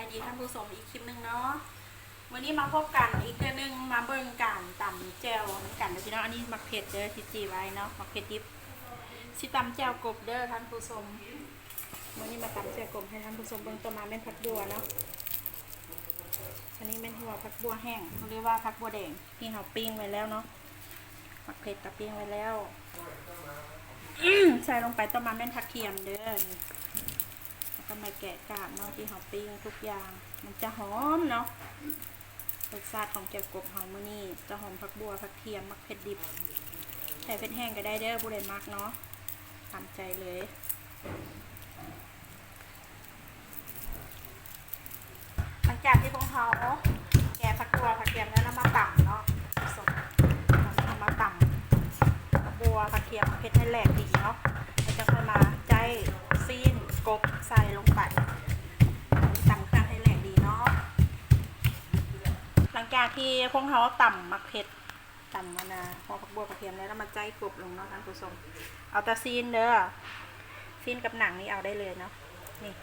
ายดีท่านผู้ชมอีกคลิปหนึ่งเนาะวันนี้มาพบกันอีกเดือนหนึงมาเบิ่งกันตำแจวน้ำกันเดี๋ยวพี่น้องอันนี้มักเผ็ดเด้อที่จีไว้เนาะมักเผ็ดดิบสิตำแจวกบเด้อท่านผู้ชมวันนี้มาตำแจวกบให้ท่านผู้ชมเบิ่งตัวมาเป็นผักบัวเนาะอันนี้เป็นหัวผักบัวแห้งเขาเรียกว่าผักบัวแดงที่เราปิ้งไว้แล้วเนาะมักเผ็ดกับปิ้งไว้แล้วใส่ลงไปต้มมาเป็นผักเทียมเด้อนี่แล้ว ก็มาแกะกาบเนาะที่หอมปิ้งทุกอย่าง มันจะหอมเนาะรสชาติของแก่กบหอมมือนี่จะหอมผักบัวผักเทียมมักเผ็ดดิบใส่เผ็ดแห้งก็ได้เด้อบุเรมักเนาะตามใจเลยหลังจากที่พงเขา ใส่ลงไปตำเครื่องให้แหลกดีเนาะหลังจากที่พวกเขาตำมักเผ็ดตำมานาพอผักบัวผักเทียมแล้วแล้วมาใจกรุบลงเนาะท่านผู้ชมเอาแต่ซีนเด้อซีนกับหนังนี่เอาได้เลยเนาะนี่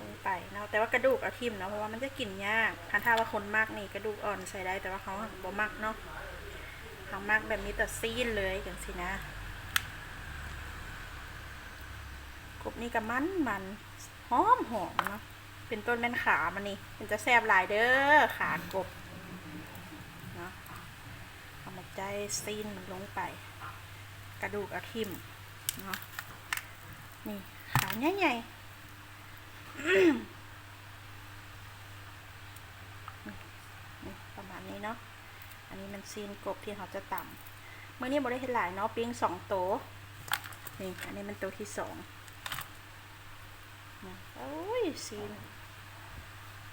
ลงไปเนาะแต่ว่ากระดูกเอาทิ่มเนาะเพราะว่ามันจะกลิ่นยากคันถ้าว่าคนมากนี่กระดูกอ่อนใส่ได้แต่ว่าเขาบ่มักเนาะเขามักแบบนี้แต่ซีนเลยอย่างสินะก บนี่ก็มันมันหอมหอมเนาะเป็นต้นแม่นขามันนี่มันจะแซ่บหลายเด้อขากบเนาะเอามาใจซีนมันลงไป กระดูกอาทิมเนาะนี่ขาใหญ่ๆประมาณนี้เนาะอันนี้มันซีนกบที่เขาจะต่ำเมื่อนี้บได้เห็นหลายเนาะปิ้งสองโตวนี่อันนี้มันตัวที่สอง โอ้ยซีน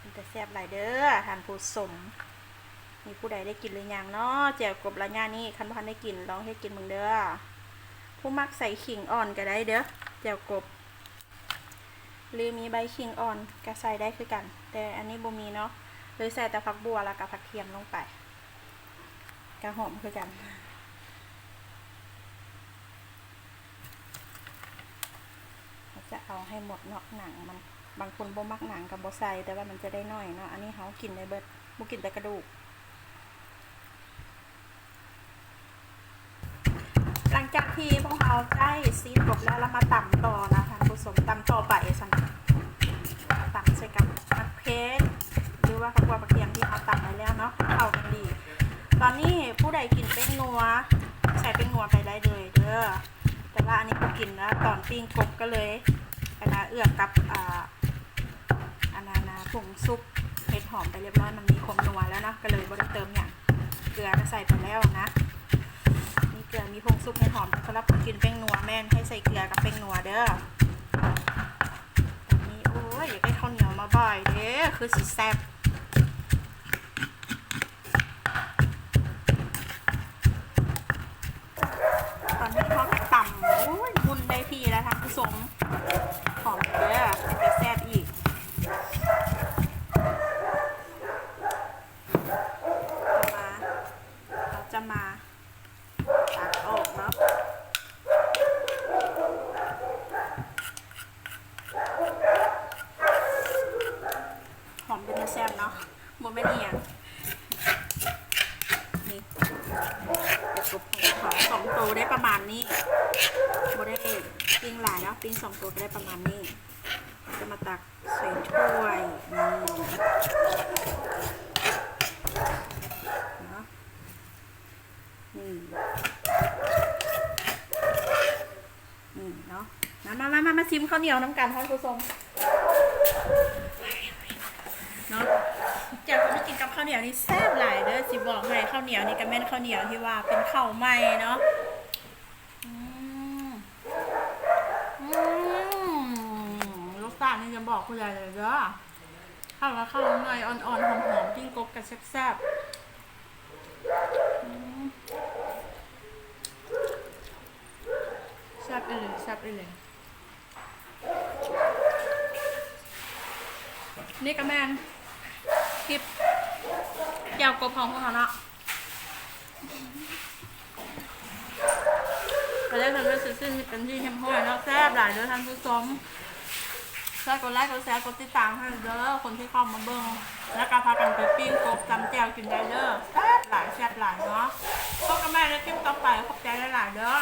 มันจะแซ่บหลายเด้อทานผู้สม มีผู้ใดได้กินหรือยังเนาะแจ่วกบละย่านี่คันพันได้กินลองให้กินมึงเด้อ ผู้มักใส่ขิงอ่อนก็ได้เด้อแจ่วกบ หรือมีใบขิงอ่อนก็ใส่ได้คือกัน แต่อันนี้บ่มีเนาะหรือใส่แต่ผักบัวแล้วกับผักเทียมลงไปก็หอมคือกันเรา จะเอาให้หมดเนาะหนังมันบางคนบ่มักหนังกับบ่ใส่แต่ว่ามันจะได้น้อยเนาะอันนี้เขากินไดเบิดบ่กินแต่กระดูก หลังจากที่พวกเราได้ซีดกบแล้วเรามาตำต่อนะท่านผู้ชมตำต่อไปสันตำใส่กับมะเพชรหรือว่าข้าวกระเทียมที่เราตำไว้แล้วเนาะเข้ากันดี ตอนนี้ผู้ใดกินเป็นนัวใส่เป็นนัวไปได้เลยเด้อแต่ว่าอันนี้ก็กินแล้วตอนปิ้งกบก็เลย อันนาเอื้อกับอ่าอันานาผงซุปเห็ดหอมไปเรียบร้อยมันมีความนัวแล้วนะก็เลยบ่ได้เติมอย่างเกลือก็ใส่ไปแล้วนะมีเกลือมีผงซุปเห็ดหอมสำหรับกินแป้งนัวแม่นให้ใส่เกลือกับแป้งนัวเด้อนี้โอ้ยอยากได้ข้าวเหนียวมาบ่อยเด้อคือสีแซ่บตอนนี้เขาก็ต่ำโอ้ยมุนได้ที่แล้วท่านผู้ชมหอมเด้อจะแซ่บอีกมาเราจะมา ตักออกเนาะหอมเป็นแซ่บเนาะ โมเมนต์เอียนี่เดี๋ยวกบของสองตัวได้ประมาณนี้โมได้ปิ้งหลายเนาะปิ้งสองตัวก็ได้ประมาณนี้ จะมาตักใส่ถ้วยนี่เนาะนี่นี่เนาะมามามามามาชิมข้าวเหนียวน้ำกันท่านผู้ชมเนาะ ข้าวเหนียวนี่แซ่บหลายเด้อสิบอกให้ข้าวเหนียวนี่ก็แม่นข้าวเหนียวที่ว่าเป็นข้าวใหม่เนาะรสชาตินี่จะบอกคุณยายเลยเด้อข้าวกับข้าวใหม่อ่อนๆหอมๆจิ้งกบกับแซ่บๆแซ่บไปเลยแซ่บไปเลยนี่ก็แมนคลิป เกี่ยวกบของพวกเขาเนาะไปได้ทำด้วยซื่อๆเป็นที่เข้มข้นเนาะแซ่บหลายเด้อท่านผู้ชมช่วยกดไลค์กดแชร์กดติดตามให้เด้อคนที่เข้ามาเบิ่งแล้วก็พากันไปปิ้งกบจำแจวกินได้เด้อแซ่บหลายแซ่บหลายเนาะพบกันใหม่ในคลิปต่อไปขอบใจหลายๆเด้อ